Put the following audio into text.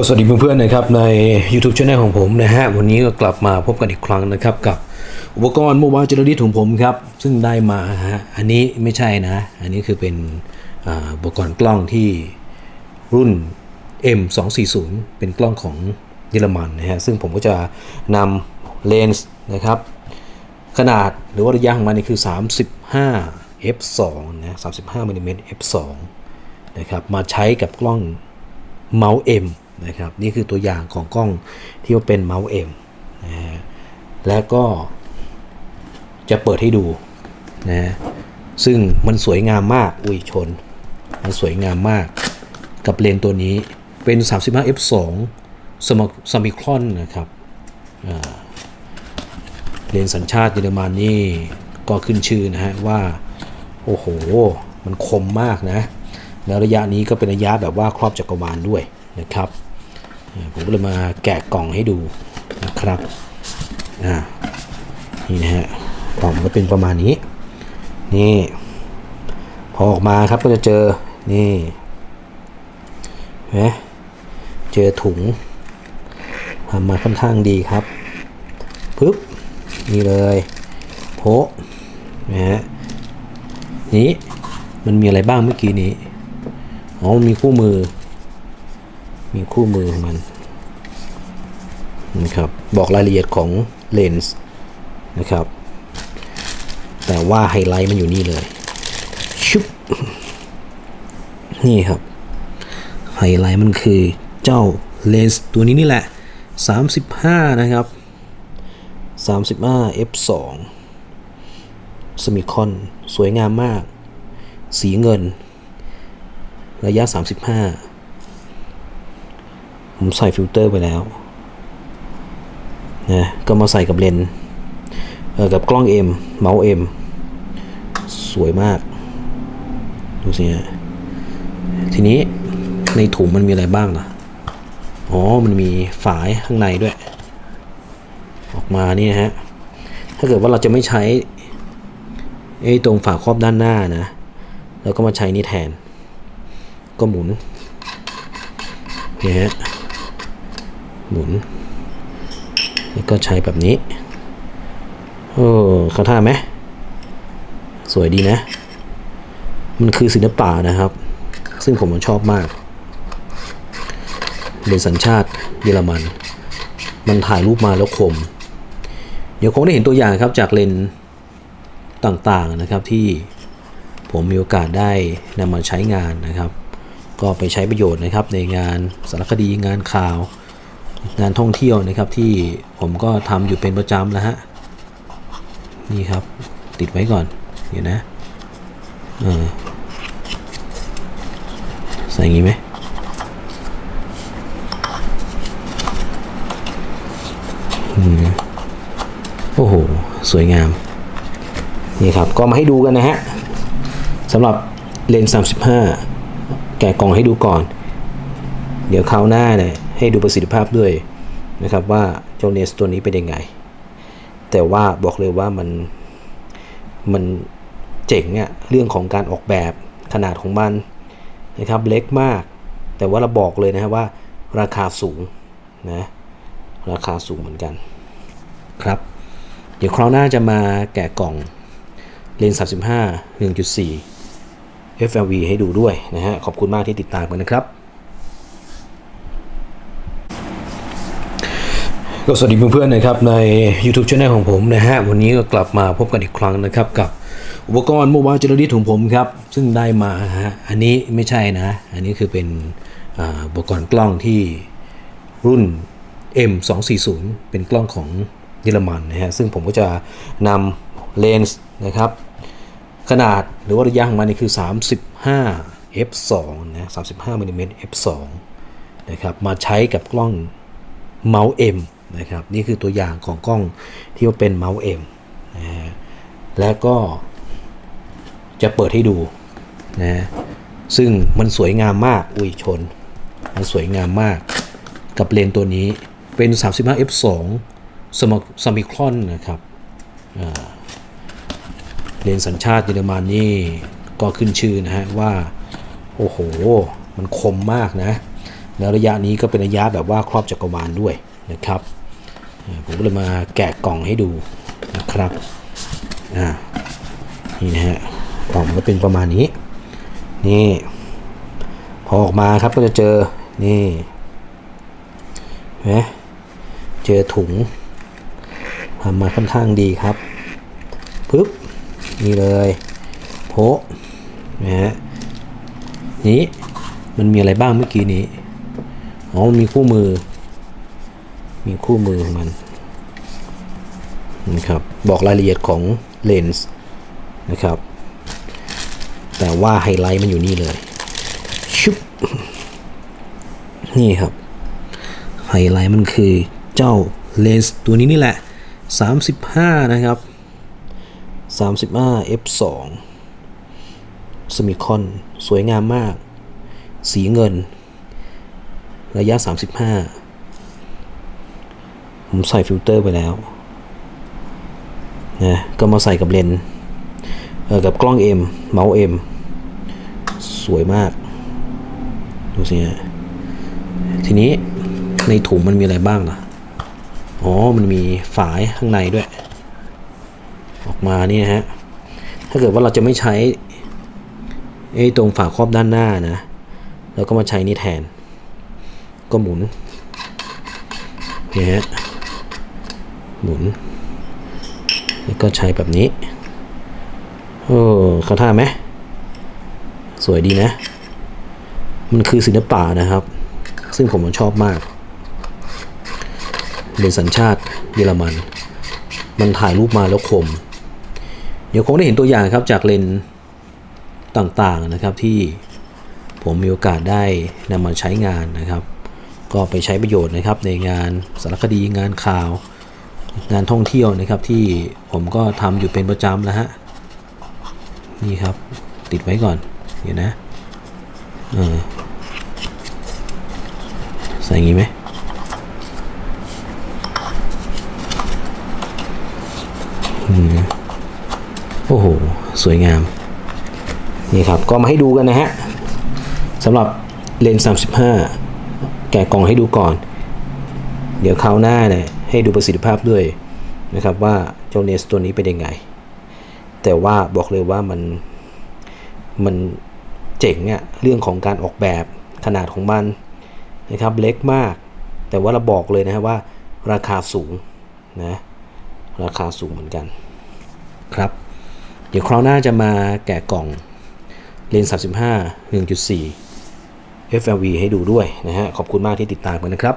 ก็สวัสดีเพื่อนๆนะครับใน YouTube c h anel ของผมนะฮะวันนี้ก็กลับมาพบกันอีกครั้งนะครับ กับอุปกรณ์โมบายเจเนอรี่ของผมครับ ซึ่งได้มาฮะอันนี้ไม่ใช่นะ อันนี้คือเป็นอ่าอุปกรณ์กล้องที่รุ่น M240 เป็นกล้องของเยอรมันนะฮะซึ่งผมก็จะนำเลนส์นะครับ ขนาดหรือว่าระยะของมันนี่คือ 35 f2 นะ35มิลลิเมตร f2 นะครับมาใช้กับกล้องเมาส์ M นะครับนี่คือตัวอย่างของกล้องที่ว่าเป็นเมาส์ M นะฮะแล้วก็จะเปิดให้ดูนะซึ่งมันสวยงามมากอุ้ยชน มันสวยงามมากกับเลนตัวนี้เป็น 35 f2 สมสมิครอนนะครับเรียนสัญชาติเยอรมันนี่ก็ขึ้นชื่อนะฮะว่า โอ้โห มันคมมากนะ แล้วระยะนี้ก็เป็นระยะแบบว่าครอบจักรวาลด้วยนะครับ ผมก็เลยมาแกะกล่องให้ดูนะครับนี่นะฮะกล่องมันก็เป็นประมาณนี้ นี่ พอออกมาครับก็จะเจอนี่เห็นไหมเจอถุงทำมาค่อนข้างดีครับปึ๊บนี่เลยโพะนะฮะนี้มันมีอะไรบ้างเมื่อกี้นี้อ๋อมีคู่มือ มีคู่มือของมันนะครับบอกรายละเอียดของเลนส์นะครับ แต่ว่าไฮไลท์มันอยู่นี่เลยชุบนี่ครับ ไฮไลท์มันคือเจ้าเลนส์ตัวนี้นี่แหละ 35 นะครับ 35 f2 สมิคอนสวยงามมาก สีเงิน ระยะ 35 ผมใส่ฟิลเตอร์ไปแล้วนะก็มาใส่กับเลนเออกับกล้อง M เมาส์ M สวยมาก ดูสิฮะทีนี้ในถุงมันมีอะไรบ้างล่ะ อ๋อ มันมีฝายข้างในด้วย ออกมานี่นะฮะ ถ้าเกิดว่าเราจะไม่ใช้ไอ้ตรงฝาครอบด้านหน้านะ แล้วก็มาใช้นี่แทน ก็หมุนนี่ฮะ หมุนแล้วก็ใช้แบบนี้ โอ้เขาท่าไหม สวยดีนะ มันคือศิลปะนะครับ ซึ่งผมชอบมาก เป็นสัญชาติเยอรมัน มันถ่ายรูปมาแล้วคม เดี๋ยวคงได้เห็นตัวอย่างครับจากเลนส์ต่างๆนะครับที่ผมมีโอกาสได้นำมาใช้งานนะครับ ก็ไปใช้ประโยชน์นะครับในงานสารคดีงานข่าว งานท่องเที่ยวนะครับที่ผมก็ทำอยู่เป็นประจำแล้วฮะนี่ครับติดไว้ก่อนเดี๋ยวนะเออใส่อย่างงี้ไหมโอ้โห สวยงาม นี่ครับ ก็มาให้ดูกันนะฮะสำหรับเลนส์35 แกะกล่องให้ดูก่อน เดี๋ยวคราวหน้าเนี่ย ให้ดูประสิทธิภาพด้วยนะครับว่าเจ้าเลนส์ตัวนี้เป็นยังไง แต่ว่าบอกเลยว่ามันมันเจ๋งอะเรื่องของการออกแบบขนาดของมันนะครับเล็กมาก แต่ว่าเราบอกเลยนะฮะว่าราคาสูงนะราคาสูงเหมือนกันครับ เดี๋ยวคราวหน้าจะมาแกะกล่องเลนส์35 1.4 FLV ให้ดูด้วยนะฮะขอบคุณมากที่ติดตามกันนะครับ ก็สวัสดีเพื่อนๆนะครับใน YouTube Channel ของผมนะฮะวันนี้ก็กลับมาพบกันอีกครั้งนะครับ กับอุปกรณ์โมบายเจเนอรี่ของผมครับ ซึ่งได้มาฮะอันนี้ไม่ใช่นะ อันนี้คือเป็นอ่าอุปกรณ์กล้องที่รุ่น M240 เป็นกล้องของเยอรมันนะฮะซึ่งผมก็จะนำเลนส์นะครับ ขนาดหรือว่าระยะของมันนี่คือ 35 f2 นะ35มิลลิเมตร f2 นะครับมาใช้กับกล้องเมาส์ M นะครับนี่คือตัวอย่างของกล้องที่ว่าเป็นเมาส์ M นะฮะแล้วก็จะเปิดให้ดูนะซึ่งมันสวยงามมากอุ้ยชน มันสวยงามมากกับเลนตัวนี้เป็น 35 f2 สมสมิครอนนะครับเลนส์สัญชาติเยอรมันนี่ก็ขึ้นชื่อนะฮะว่า โอ้โห มันคมมากนะ แล้วระยะนี้ก็เป็นระยะแบบว่าครอบจักรวาลด้วยนะครับ ผมก็เลยมาแกะกล่องให้ดูนะครับอ่านี่นะฮะกล่องมันก็เป็นประมาณนี้ นี่ พอออกมาครับก็จะเจอนี่เห็นไหมเจอถุงทำมาค่อนข้างดีครับปึ๊บนี่เลยโพนะฮะนี้มันมีอะไรบ้างเมื่อกี้นี้อ๋อมันมีคู่มือ มีคู่มือของมันนะครับบอกรายละเอียดของเลนส์นะครับ แต่ว่าไฮไลท์มันอยู่นี่เลยชุบนี่ครับ ไฮไลท์มันคือเจ้าเลนส์ตัวนี้นี่แหละ 35 นะครับ 35 f2 สมิคอนสวยงามมาก สีเงิน ระยะ 35 ผมใส่ฟิลเตอร์ไปแล้วนะก็มาใส่กับเลนเออกับกล้อง M เมาส์ M สวยมาก ดูสิฮะทีนี้ในถุงมันมีอะไรบ้างล่ะ อ๋อ มันมีฝายข้างในด้วย ออกมานี่นะฮะ ถ้าเกิดว่าเราจะไม่ใช้ไอ้ตรงฝาครอบด้านหน้านะ แล้วก็มาใช้นี่แทน ก็หมุนเนี่ยฮะ หมุน แล้วก็ใช้แบบนี้ โอ้เขาท่าไหม สวยดีนะ มันคือศิลปะนะครับ ซึ่งผมชอบมาก เป็นสัญชาติเยอรมัน มันถ่ายรูปมาแล้วคม เดี๋ยวคงได้เห็นตัวอย่างครับจากเลนส์ต่างๆนะครับที่ผมมีโอกาสได้นำมาใช้งานนะครับ ก็ไปใช้ประโยชน์นะครับในงานสารคดีงานข่าว งานท่องเที่ยวนะครับที่ผมก็ทำอยู่เป็นประจำแล้วฮะนี่ครับติดไว้ก่อนเดี๋ยวนะเออใส่อย่างงี้ไหมอืมโอ้โห สวยงาม นี่ครับ ก็มาให้ดูกันนะฮะสำหรับเลนส์35 แกะกล่องให้ดูก่อน เดี๋ยวคราวหน้าเนี่ย ให้ดูประสิทธิภาพด้วยนะครับว่าเจ้าเนสตัวนี้เป็นยังไง แต่ว่าบอกเลยว่ามันมันเจ๋งอะเรื่องของการออกแบบขนาดของมันนะครับเล็กมาก แต่ว่าเราบอกเลยนะครับว่าราคาสูงนะราคาสูงเหมือนกันครับ เดี๋ยวคราวหน้าจะมาแกะกล่องเลนส์35 1.4 FLV ให้ดูด้วยนะฮะขอบคุณมากที่ติดตามกันนะครับ